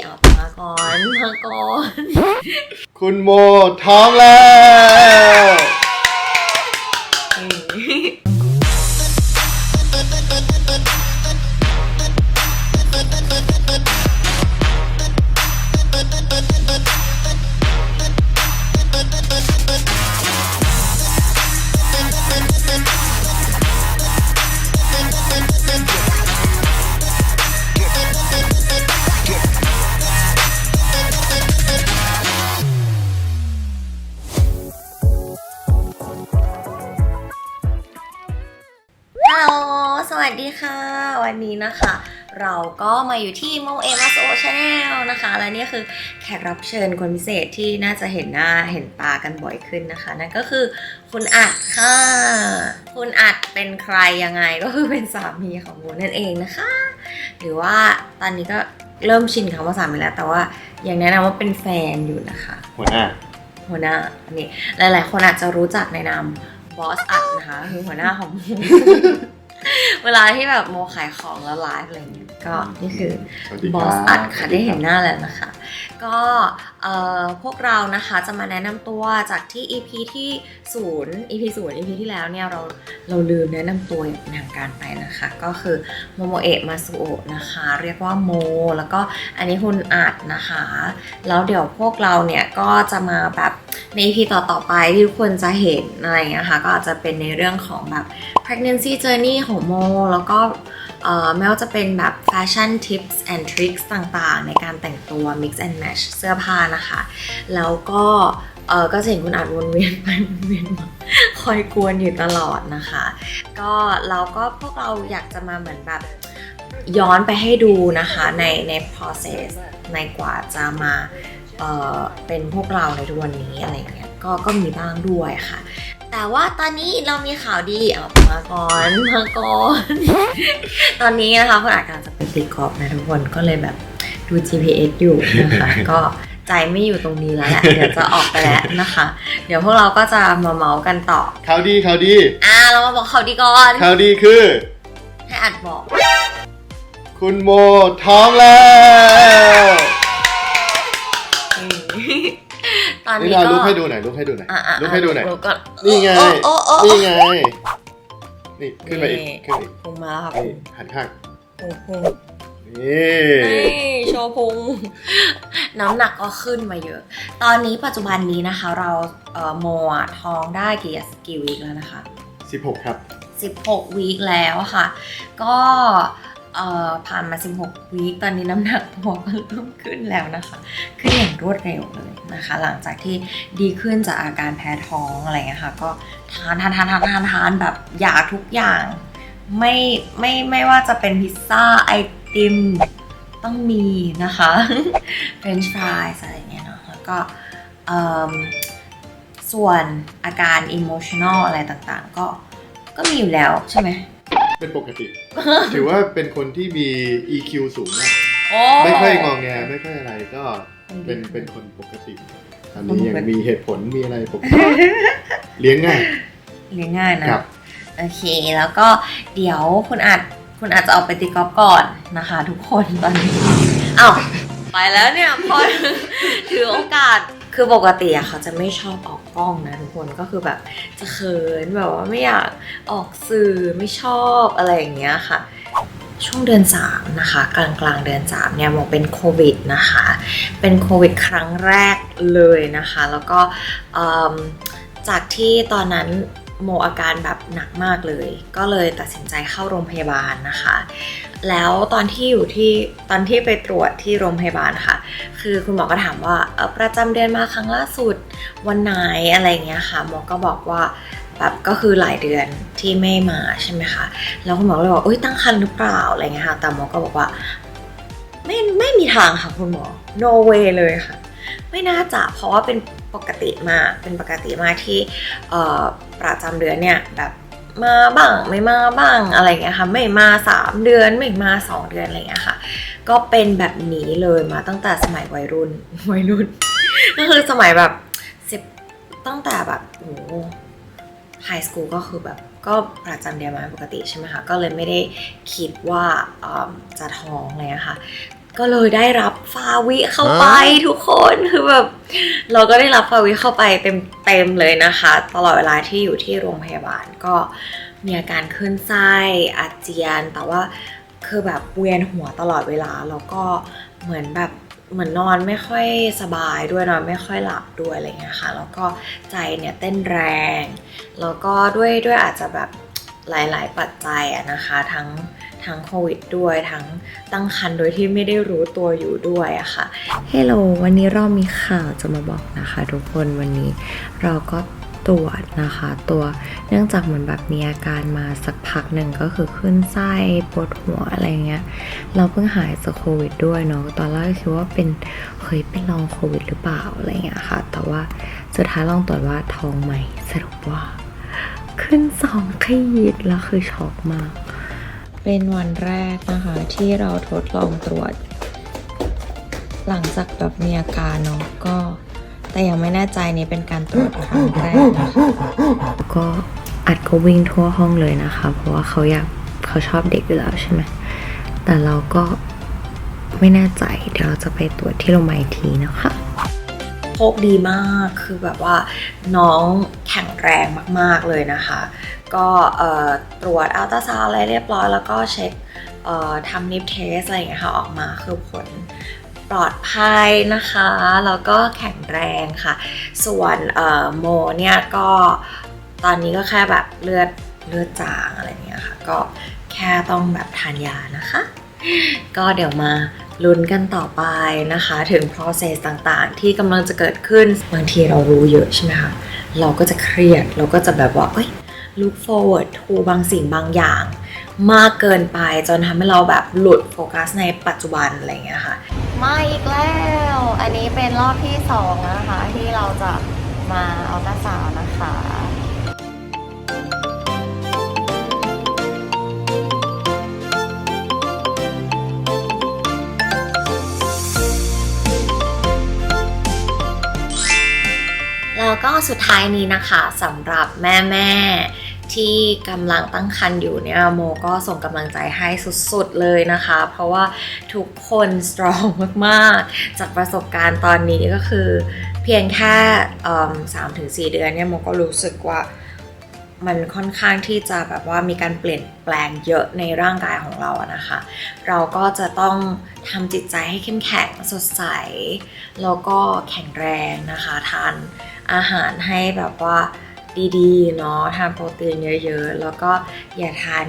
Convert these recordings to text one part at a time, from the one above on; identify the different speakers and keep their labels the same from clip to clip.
Speaker 1: เอามาก่อนมาก่อน
Speaker 2: คุณโมท้องแล้ว
Speaker 1: สวัสดีค่ะ วันนี้นะคะ เราก็มาอยู่ที่โมเอมาโซชาแนลนะคะ และนี่คือแขกรับเชิญคนพิเศษที่น่าจะเห็นหน้าเห็นตากันบ่อยขึ้นนะคะ นั่นก็คือคุณอัดค่ะ คุณอัดเป็นใครยังไงก็คือเป็นสามีของโมนั่นเองนะคะ หรือว่าตอนนี้ก็เริ่มชินคำว่าสามีแล้ว แต่ว่ายังแนะนำว่าเป็นแฟนอยู่นะคะ
Speaker 2: หัวหน้า
Speaker 1: หัวหน้าอันนี้หลาย ๆ คนอาจจะรู้จักในนามบอสอัดนะคะคือหัวหน้าของโม เวลาที่แบบโมขายของแล้วไลฟ์อะไรเงี้ยก็นี่คือ
Speaker 2: สวัสดี
Speaker 1: บ
Speaker 2: ค
Speaker 1: อ
Speaker 2: รั
Speaker 1: สอัดค่ะได้เห็นหน้าแล้วนะคะ ก็พวกเรานะคะจะมาแนะนำตัวจากที่ EP ที่0 EP 0 EP ที่แล้วเนี่ยเราเราลืมแนะนำตัวอย่างเป็นทางการไปนะคะ ก็คือโมโมเอะมาสุโอะนะคะ เรียกว่าโม แล้วก็อันนี้คุณอัดนะคะ แล้วเดี๋ยวพวกเราเนี่ยก็จะมาแบบใน EP ต่อๆไปที่ทุกคนจะเห็นอะไรอย่างเงี้ยค่ะก็อาจจะเป็นในเรื่องของแบบ pregnancy journey ของโม แล้วก็ ไม่ว่าจะเป็นแบบ fashion tips and tricks ต่างๆ ในการแต่งตัว mix and match เสื้อผ้านะคะ แล้วก็เออก็จะเห็นคุณอาจวนเวียนไปวนเวียนมาคอยกวนอยู่ตลอดนะคะ ก็เราก็พวกเราอยากจะมาเหมือนแบบย้อนไปให้ดูนะคะในใน process ในกว่าจะมาเออเป็นพวกเราในทุกวันนี้อะไรเงี้ยก็ก็มีบ้างด้วยค่ะ แต่ว่าตอนนี้เรามีข่าวดีเอามาก่อนมาก่อน ตอนนี้นะคะคุณอาจกำลังจะไปตีกอล์ฟนะทุกคนก็เลยแบบดู GPS อยู่นะคะ ก็ใจไม่อยู่ตรงนี้แล้วแหละเดี๋ยวจะออกไปแล้วนะคะ เดี๋ยวพวกเราก็จะมาเมาส์กันต่อ
Speaker 2: ข่าวดีข่าวดี
Speaker 1: อ่าเรามาบอกข่าวดีก่อน
Speaker 2: ข่าวดีคือ
Speaker 1: ให้อัดบอก
Speaker 2: คุณโมท้องแล้ว
Speaker 1: อน
Speaker 2: นี่
Speaker 1: นี้
Speaker 2: เรา
Speaker 1: ก็
Speaker 2: ลุกให้ดูหน่อยลุกให้ดูหน่อย
Speaker 1: อะอะ
Speaker 2: ลุกให้ดูหน่อย
Speaker 1: ลุกก่อน
Speaker 2: นี่ไง
Speaker 1: โอ้โอ้โอ้
Speaker 2: นี่ไง นี่ขึ้นมาอีก
Speaker 1: นี่
Speaker 2: ขึ้นอีก
Speaker 1: พุงมาแล้วค่ะ
Speaker 2: นี่หันข้าง
Speaker 1: พุงพุง
Speaker 2: นี่
Speaker 1: นี่โชว์พุง น้ำหนักก็ขึ้นมาเยอะ ตอนนี้ปัจจุบันนี้นะคะ เราเอ่อโมอะท้องได้กี่กี่วีคแล้วนะคะ
Speaker 2: 16 ครับ
Speaker 1: 16 วีคแล้วค่ะ ก็ เอ่อผ่านมา 16 วีคตอนนี้น้ำหนักตัวก็เริ่มขึ้นแล้วนะคะ ขึ้นอย่างรวดเร็วเลยนะคะ หลังจากที่ดีขึ้นจากอาการแพ้ท้องอะไรเงี้ยค่ะ ก็ทานทานทานทานทานทานแบบอยากทุกอย่าง ไม่ไม่ไม่ว่าจะเป็นพิซซ่าไอติมต้องมีนะคะเฟรนช์ฟรายอะไรเงี้ยเนาะแล้วก็ส่วนอาการ emotional อะไรต่างๆ ก็ก็มีอยู่แล้วใช่ไหม
Speaker 2: เป็นปกติ ถือว่าเป็นคนที่มี EQ สูงมาก
Speaker 1: โอ้
Speaker 2: ไม่ค่อยงองแงไม่ค่อยอะไรก็เป็นเป็นคนปกติตอนนี้ยังมีเหตุผลมีอะไรปกติเลี้ยงง่าย
Speaker 1: เลี้ยงง่ายนะ ครับ โอเค แล้วก็เดี๋ยวคุณอาจคุณอาจจะออกไปตีกอล์ฟก่อนนะคะ ทุกคนตอนนี้ อ้าว ไปแล้วเนี่ยพอถือโอกาส คือปกติอะเขาจะไม่ชอบออกกล้องนะทุกคนก็คือแบบจะเขินแบบว่าไม่อยากออกสื่อไม่ชอบอะไรอย่างเงี้ยค่ะ ช่วงเดือน3นะคะกลางกลางเดือน3เนี่ยโมเป็นโควิดนะคะ เป็นโควิดครั้งแรกเลยนะคะ แล้วก็จากที่ตอนนั้นโมอาการแบบหนักมากเลย ก็เลยตัดสินใจเข้าโรงพยาบาลนะคะ แล้วตอนที่อยู่ที่ตอนที่ไปตรวจที่โรงพยาบาลค่ะ คือคุณหมอก็ถามว่าประจำเดือนมาครั้งล่าสุดวันไหนอะไรเงี้ยค่ะหมอก็บอกว่าแบบก็คือหลายเดือนที่ไม่มาใช่ไหมคะแล้วคุณหมอเลยบอกเอ้ยตั้งครรภ์หรือเปล่าอะไรเงี้ยค่ะแต่หมอก็บอกว่า ไม่ไม่มีทางค่ะคุณหมอ no way เลยค่ะ ไม่น่าจะเพราะว่าเป็นปกติมากเป็นปกติมากที่ประจำเดือนเนี่ยแบบ มาบ้างไม่มาบ้างอะไรเงี้ยค่ะไม่มา 3 เดือนไม่มา 2 เดือนอะไรเงี้ยค่ะ ก็เป็นแบบนี้เลยมาตั้งแต่สมัยวัยรุ่นวัยรุ่น ก็คือสมัยแบบสิบตั้งแต่แบบโอ้ไฮสคูลก็คือแบบก็ประจำเดือนมาปกติใช่ไหมคะ ก็เลยไม่ได้คิดว่าจะท้องเลยอะค่ะ ก็เลยได้รับฟาวิเข้าไปทุกคนคือแบบเราก็ได้รับฟาวิเข้าไปเต็มเต็มๆเลยนะคะ ตลอดเวลาที่อยู่ที่โรงพยาบาลก็มีอาการขึ้นไส้อาเจียน แต่ว่าคือแบบเวียนหัวตลอดเวลาแล้วก็เหมือนแบบเหมือนนอนไม่ค่อยสบายด้วยนอนไม่ค่อยหลับด้วยอะไรเงี้ยค่ะแล้วก็ใจเนี่ยเต้นแรง แล้วก็ด้วยด้วยอาจจะแบบหลาย ๆ ปัจจัยอะนะคะ ทั้ง ทั้งโควิดด้วยทั้งตั้งครรภ์โดยที่ไม่ได้รู้ตัวอยู่ด้วยอะค่ะเฮลโลวันนี้เรามีข่าวจะมาบอกนะคะ ทุกคนวันนี้เราก็ตรวจนะคะ ตัวเนื่องจากเหมือนแบบมีอาการมาสักพักหนึ่งก็คือขึ้นไส้ปวดหัวอะไรเงี้ย เราเพิ่งหายจากโควิดด้วยเนาะตอนแรกคิดว่าเป็นเคยเป็นลองโควิดหรือเปล่าอะไรเงี้ยค่ะ แต่ว่าสุดท้ายลองตรวจว่าท้องใหม่สรุปว่า ขึ้นสองขีดแล้วคือช็อกมาก เป็นวันแรกนะคะที่เราทดลองตรวจ หลังจากแบบมีอาการเนาะก็ แต่ยังไม่แน่ใจนี่เป็นการตรวจครั้งแรกนะคะก็อัดก็วิ่งทั่วห้องเลยนะคะ เพราะว่าเขาอยากเขาชอบเด็กอยู่แล้วใช่ไหมแต่เราก็ไม่แน่ใจเดี๋ยวเราจะไปตรวจที่โรงพยาบาลอีกทีนะคะโชคดีมากคือแบบว่าน้องแข็งแรงมาก ๆ เลยนะคะ ก็ตรวจอัลตราซาวอะไรเรียบร้อย แล้วก็เช็คทำนิปเทสอะไรอย่างเงี้ยค่ะออกมาคือผลปลอดภัยนะคะ แล้วก็แข็งแรงค่ะ ส่วนโมเนี่ยก็ตอนนี้ก็แค่แบบเลือดเลือดจางอะไรเงี้ยค่ะ ก็แค่ต้องแบบทานยานะคะ ก็เดี๋ยวมาลุ้นกันต่อไปนะคะ ถึง process ต่างๆ ที่กำลังจะเกิดขึ้น บางทีเรารู้เยอะใช่ไหมคะ เราก็จะเครียด เราก็จะแบบว่า เอ้ย look forward to บางสิ่งบางอย่าง มากเกินไปจนทำให้เราแบบหลุดโฟกัสในปัจจุบันอะไรอย่างเงี้ยค่ะ มาอีกแล้ว อันนี้เป็นรอบที่สองนะคะ ที่เราจะมาอัลตราซาวน์นะคะแล้วก็สุดท้ายนี้นะคะสำหรับแม่ๆ ที่กำลังตั้งครรภ์อยู่เนี่ยโมก็ส่งกำลังใจให้สุดๆเลยนะคะ เพราะว่าทุกคนสตรองมากๆ จากประสบการณ์ตอนนี้ก็คือ เพียงแค่สามถึงสี่เดือนเนี่ยโมก็รู้สึกว่ามันค่อนข้างที่จะแบบว่ามีการเปลี่ยนแปลงเยอะในร่างกายของเราอะนะคะ เราก็จะต้องทำจิตใจให้เข้มแข็งสดใส แล้วก็แข็งแรงนะคะ ทานอาหารให้แบบว่า ดีๆเนาะทานโปรตีนเยอะๆ แล้วก็อย่าทาน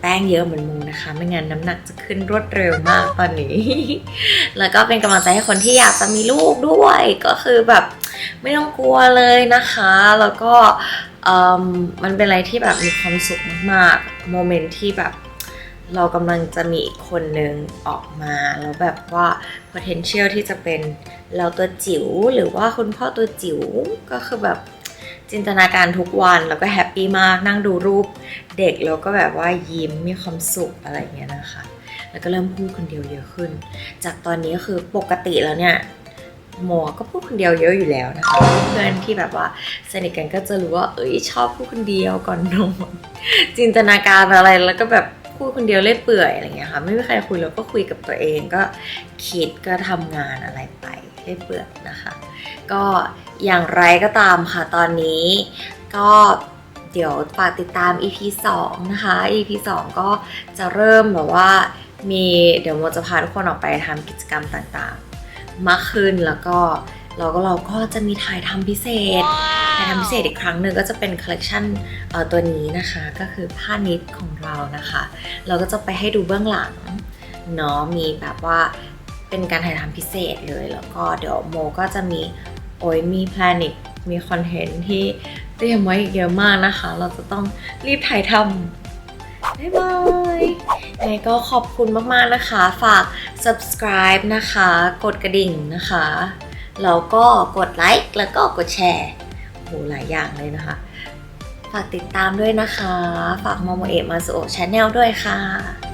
Speaker 1: แป้งเยอะเหมือนมูนะคะ ไม่งั้นน้ำหนักจะขึ้นรวดเร็วมากตอนนี้ แล้วก็เป็นกำลังใจให้คนที่อยากจะมีลูกด้วยก็คือแบบไม่ต้องกลัวเลยนะคะ แล้วก็มมันเป็นอะไรที่แบบมีความสุขมากๆโมเมนต์ที่แบบเรากำลังจะมีอีกคนหนึ่งออกมา แล้วแบบว่า potential ที่จะเป็นเราตัวจิ๋วหรือว่าคุณพ่อตัวจิ๋วก็คือแบบ จินตนาการทุกวันแล้วก็แฮปปี้มากนั่งดูรูปเด็กแล้วก็แบบว่ายิ้มมีความสุขอะไรเงี้ยนะคะ แล้วก็เริ่มพูดคนเดียวเยอะขึ้น จากตอนนี้ก็คือปกติแล้วเนี่ยโมอก็พูดคนเดียวเยอะอยู่แล้วนะคะเพื่อนที่แบบว่าสนิทกันก็จะรู้ว่า เอ้ยชอบพูดคนเดียวก่อนนอนจินตนาการอะไรแล้วก็แบบพูดคนเดียวเล่อยเปื่อยอะไรเงี้ยค่ะไม่มีใครคุยแล้วก็คุยกับตัวเองก็คิดก็ทำงานอะไรไป เล่อยเปื่อนะคะ ก็อย่างไรก็ตามค่ะตอนนี้ ก็เดี๋ยวฝากติดตาม EP 2 นะคะ EP 2 ก็จะเริ่มแบบว่ามีเดี๋ยวโมจะพาทุกคนออกไปทำกิจกรรมต่างๆ มากขึ้นแล้วก็เราก็เราก็จะมีถ่ายทำพิเศษ ถ่ายทำพิเศษอีกครั้งหนึ่งก็จะเป็นคอลเลกชันตัวนี้นะคะ ก็คือผ้านิดของเรานะคะ เราก็จะไปให้ดูเบื้องหลังเนาะมีแบบว่า เป็นการถ่ายทำพิเศษเลย แล้วก็เดี๋ยวโมก็จะมีโอ้ยมีแพลนอีกมีคอนเทนต์ที่เตรียมไว้เยอะมากนะคะ เราจะต้องรีบถ่ายทำบ๊ายบายยังไงก็ขอบคุณมาก ๆ นะคะ ฝาก subscribe นะคะ กดกระดิ่งนะคะ แล้วก็กดไลค์ แล้วก็กดแชร์ โห หลายอย่างเลยนะคะ ฝากติดตามด้วยนะคะ ฝากโมโมเอะมาสุโอชาแนลด้วยค่ะ